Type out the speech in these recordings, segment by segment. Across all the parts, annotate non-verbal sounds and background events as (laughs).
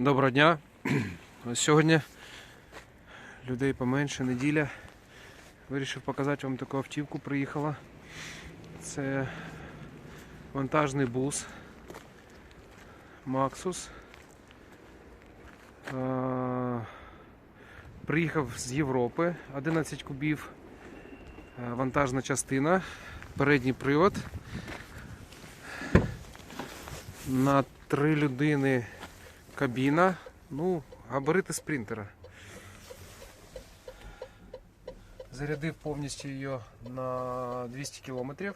Доброго дня. (clears throat) Ось Сьогодні людей поменше, неділя. Вирішив показати вам таку автівку. Приїхала. Це вантажний бус. Е, Приїхав з Європи 11 кубів. Е, Вантажна частина, передній привод. На три людини кабіна, ну, габарити спринтера. Зарядив повністю її на 200 кілометрів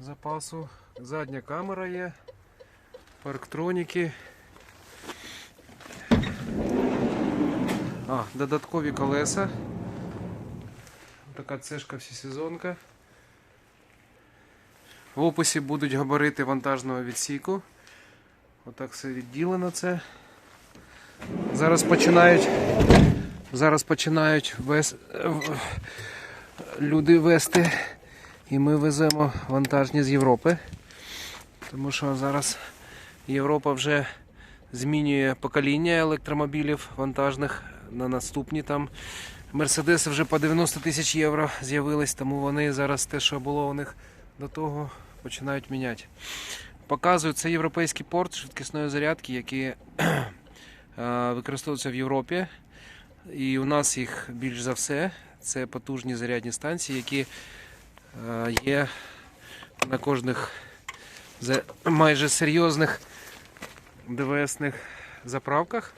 запасу. Задня камера є, парктроніки. А, додаткові колеса. Така цешка всесезонка. В описі будуть габарити вантажного відсіку. Отак все відділено це. Зараз починають. Зараз починають вес... люди вести. І ми веземо вантажні з Європи. Тому що зараз Європа вже змінює покоління електромобілів вантажних на наступні там. Мерседеси вже по 90 тисяч євро з'явились, тому вони зараз те, що було у них до того, починають міняти. Показую, це європейський порт швидкісної зарядки, які е, використовуються в Європі. І у нас їх більш за все. Це потужні зарядні станції, які е, є на кожних майже серйозних ДВСних заправках.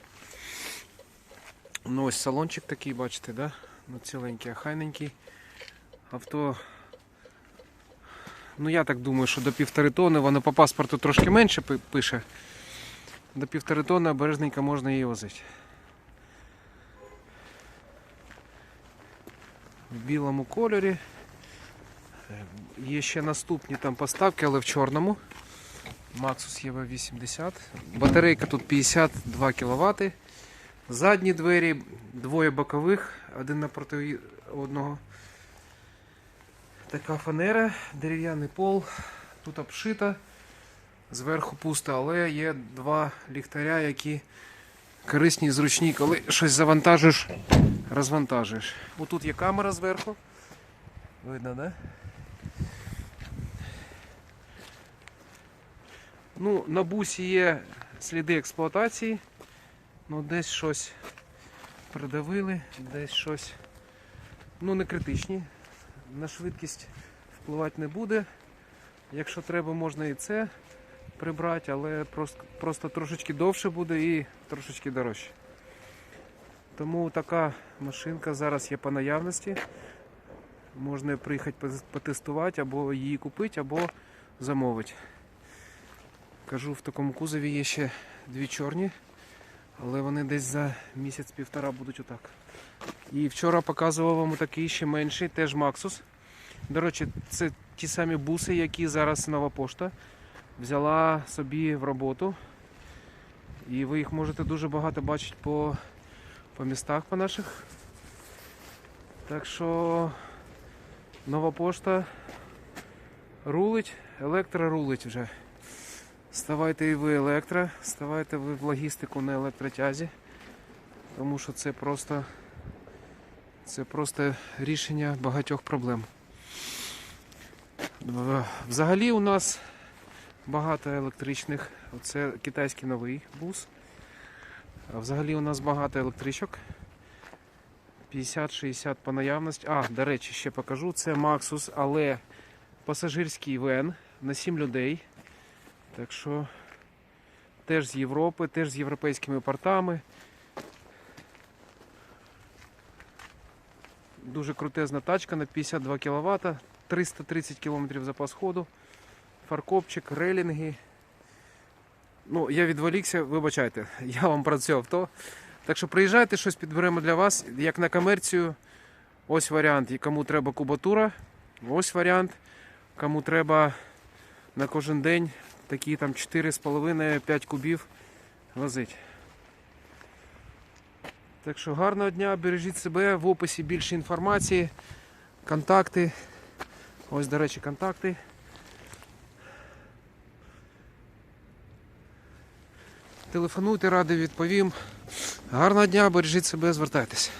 Ну, ось салончик такий, бачите, да? Ну, ціленький, ахайненький. Авто Ну я так думаю, що до півтори тони, воно по паспорту трошки менше пише. До півтори тони обережненько можна її возити. В білому кольорі. Е, Є ще наступні там поставки, але в чорному. Maxus EV80. Батарейка тут 52 кВт. Задні двері, двоє бокових, один напроти одного. Така фанера, дерев'яний пол, тут обшита, зверху пусто, але є два ліхтаря, які корисні і зручні, коли щось завантажиш, розвантажиш. Отут є камера зверху. Видно, да? Ну, на бусі є сліди експлуатації. Ну, десь щось придавили, десь щось. Ну, не критичні на швидкість впливати не буде. Якщо треба, можна і це прибрати, але просто, просто трошечки довше буде і трошечки дорожче. Тому така машинка зараз є по наявності. Можна приїхати потестувати, або її купити, або замовити. Кажу, в такому кузові є ще дві чорні, але вони десь за місяць-півтора будуть отак. І вчора показував вам такий ще менший, теж Maxus. До речі, це ті самі буси, які зараз нова пошта взяла собі в роботу. І ви їх можете дуже багато бачити по, по містах по наших. Так що нова пошта рулить, електро рулить вже. Ставайте і ви електро, ставайте ви в логістику на електротязі, тому що це просто це просто рішення багатьох проблем. Взагалі у нас багато електричних. Оце китайський новий бус. Взагалі у нас багато електричок. 50-60 по наявності. А, до речі, ще покажу. Це Maxus, але пасажирський вен на 7 людей. Так що теж з Європи, теж з європейськими портами. Дуже крутезна тачка на 52 кВт, 330 км запас ходу, фаркопчик, рейлінги. Ну, я відволікся, вибачайте, (laughs) я вам про це авто. Так що приїжджайте, щось підберемо для вас. Як на комерцію, ось варіант. Кому треба кубатура, ось варіант. Кому треба на кожен день такі там 4,5-5 кубів возить. Так що гарного дня, бережіть себе, в описі більше інформації, контакти. Ось, до речі, контакти. телефонуйте, радий відповім. Гарного дня, бережіть себе, звертайтеся.